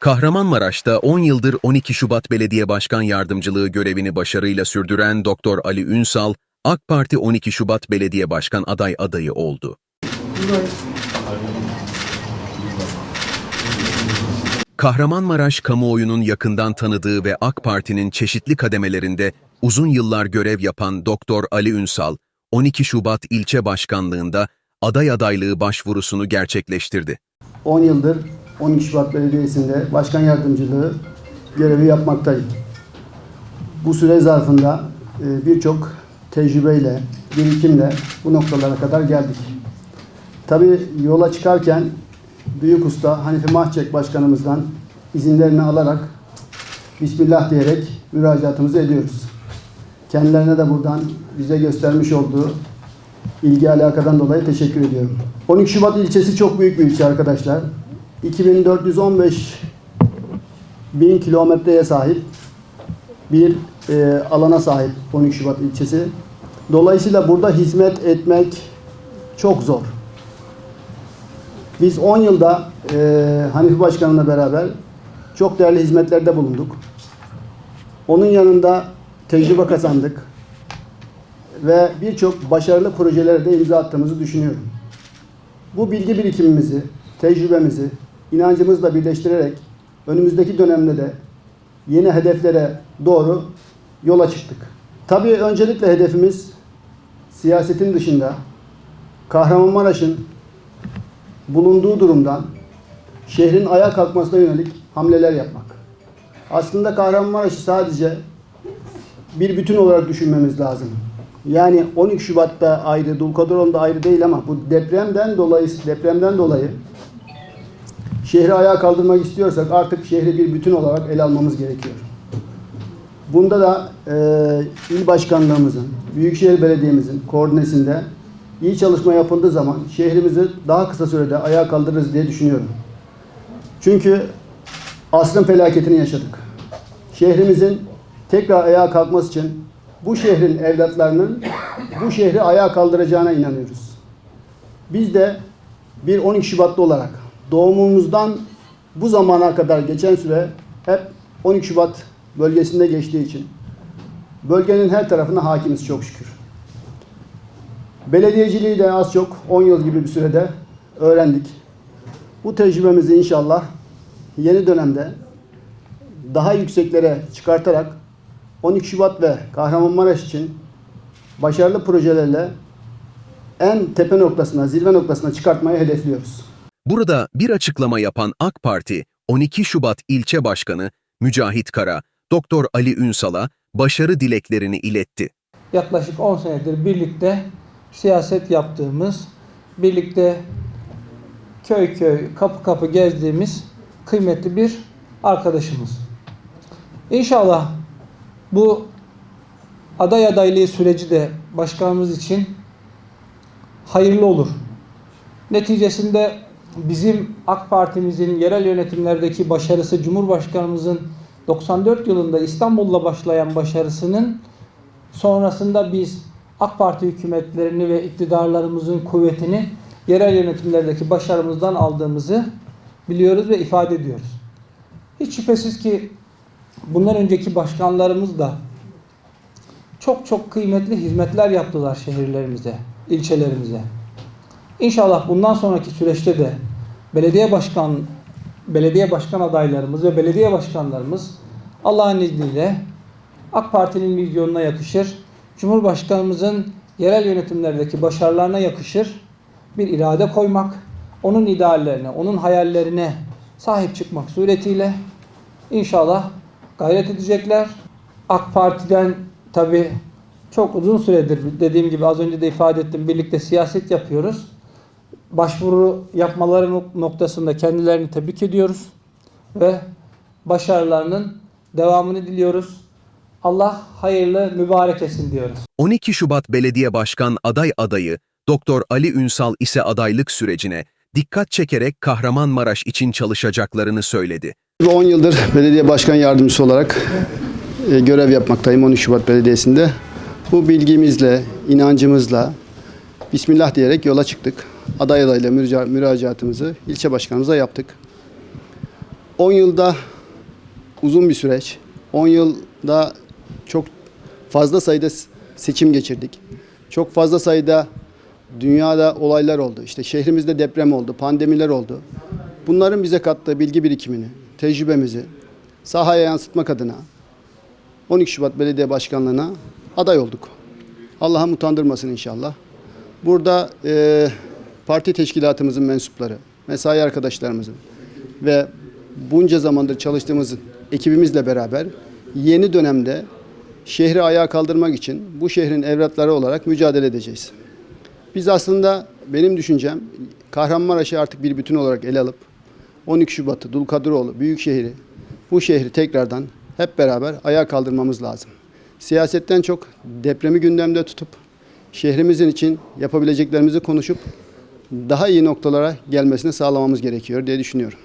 Kahramanmaraş'ta 10 yıldır 12 Şubat Belediye Başkan Yardımcılığı görevini başarıyla sürdüren Doktor Ali Ünsal, AK Parti 12 Şubat Belediye Başkan aday adayı oldu. Kahramanmaraş kamuoyunun yakından tanıdığı ve AK Parti'nin çeşitli kademelerinde uzun yıllar görev yapan Doktor Ali Ünsal, 12 Şubat ilçe başkanlığında aday adaylığı başvurusunu gerçekleştirdi. 10 yıldır 12 Şubat Belediyesi'nde başkan yardımcılığı görevi yapmaktayım. Bu süre zarfında e, birçok tecrübeyle, birikimle bu noktalara kadar geldik. Tabii yola çıkarken Büyük Usta Hanifi Mahçek Başkanımızdan izinlerini alarak Bismillah diyerek müracaatımızı ediyoruz. Kendilerine de buradan bize göstermiş olduğu ilgi alakadan dolayı teşekkür ediyorum. 12 Şubat ilçesi çok büyük bir ilçe arkadaşlar. 2415 bin kilometreye sahip bir e, alana sahip 12 Şubat ilçesi. Dolayısıyla burada hizmet etmek çok zor. Biz 10 yılda e, Hanifi Başkanımla beraber çok değerli hizmetlerde bulunduk. Onun yanında tecrübe kazandık ve birçok başarılı projelere de imza attığımızı düşünüyorum. Bu bilgi birikimimizi, tecrübemizi, inancımızla birleştirerek önümüzdeki dönemde de yeni hedeflere doğru yola çıktık. Tabii öncelikle hedefimiz siyasetin dışında Kahramanmaraş'ın bulunduğu durumdan şehrin ayağa kalkmasına yönelik hamleler yapmak. Aslında Kahramanmaraş'ı sadece bir bütün olarak düşünmemiz lazım. Yani 12 Şubat'ta ayrı, Dulkadiroğlu'nda ayrı değil ama bu depremden dolayı depremden dolayı şehri ayağa kaldırmak istiyorsak artık şehri bir bütün olarak ele almamız gerekiyor. Bunda da e, il başkanlığımızın, Büyükşehir Belediye'mizin koordinesinde iyi çalışma yapıldığı zaman şehrimizi daha kısa sürede ayağa kaldırırız diye düşünüyorum. Çünkü asrın felaketini yaşadık. Şehrimizin tekrar ayağa kalkması için bu şehrin evlatlarının bu şehri ayağa kaldıracağına inanıyoruz. Biz de bir 12 Şubatlı olarak doğumumuzdan bu zamana kadar geçen süre hep 12 Şubat bölgesinde geçtiği için bölgenin her tarafına hakimiz çok şükür. Belediyeciliği de az çok 10 yıl gibi bir sürede öğrendik. Bu tecrübemizi inşallah yeni dönemde daha yükseklere çıkartarak 12 Şubat ve Kahramanmaraş için başarılı projelerle en tepe noktasına, zirve noktasına çıkartmayı hedefliyoruz. Burada bir açıklama yapan AK Parti 12 Şubat ilçe başkanı Mücahit Kara, Doktor Ali Ünsal'a başarı dileklerini iletti. yaklaşık 10 senedir birlikte siyaset yaptığımız, birlikte köy köy, kapı kapı gezdiğimiz kıymetli bir arkadaşımız. İnşallah bu aday adaylığı süreci de başkanımız için hayırlı olur. Neticesinde bizim AK Parti'mizin yerel yönetimlerdeki başarısı, Cumhurbaşkanımızın 94 yılında İstanbul'la başlayan başarısının sonrasında biz AK Parti hükümetlerini ve iktidarlarımızın kuvvetini yerel yönetimlerdeki başarımızdan aldığımızı biliyoruz ve ifade ediyoruz. Hiç şüphesiz ki bundan önceki başkanlarımız da çok çok kıymetli hizmetler yaptılar şehirlerimize, ilçelerimize. İnşallah bundan sonraki süreçte de belediye başkan belediye başkan adaylarımız ve belediye başkanlarımız Allah'ın izniyle AK Parti'nin vizyonuna yakışır, Cumhurbaşkanımızın yerel yönetimlerdeki başarılarına yakışır bir irade koymak, onun ideallerine, onun hayallerine sahip çıkmak suretiyle inşallah gayret edecekler. AK Parti'den tabi çok uzun süredir dediğim gibi az önce de ifade ettim birlikte siyaset yapıyoruz. Başvuru yapmaları nok- noktasında kendilerini tebrik ediyoruz ve başarılarının devamını diliyoruz. Allah hayırlı mübarek etsin diyoruz. 12 Şubat Belediye Başkan aday adayı Doktor Ali Ünsal ise adaylık sürecine dikkat çekerek Kahramanmaraş için çalışacaklarını söyledi. 10 yıldır belediye başkan yardımcısı olarak e, görev yapmaktayım 13 Şubat Belediyesi'nde. Bu bilgimizle, inancımızla Bismillah diyerek yola çıktık. Aday adayla müraca- müracaatımızı ilçe başkanımıza yaptık. 10 yılda uzun bir süreç. 10 yılda çok fazla sayıda seçim geçirdik. Çok fazla sayıda dünyada olaylar oldu. İşte şehrimizde deprem oldu, pandemiler oldu. Bunların bize kattığı bilgi birikimini, tecrübemizi sahaya yansıtmak adına 12 Şubat Belediye Başkanlığı'na aday olduk. Allah'ım utandırmasın inşallah. Burada e, parti teşkilatımızın mensupları, mesai arkadaşlarımızın ve bunca zamandır çalıştığımız ekibimizle beraber yeni dönemde şehri ayağa kaldırmak için bu şehrin evlatları olarak mücadele edeceğiz. Biz aslında benim düşüncem Kahramanmaraş'ı artık bir bütün olarak ele alıp 12 Şubat'ı, Dulkadiroğlu, Büyükşehir'i, bu şehri tekrardan hep beraber ayağa kaldırmamız lazım. Siyasetten çok depremi gündemde tutup şehrimizin için yapabileceklerimizi konuşup daha iyi noktalara gelmesini sağlamamız gerekiyor diye düşünüyorum.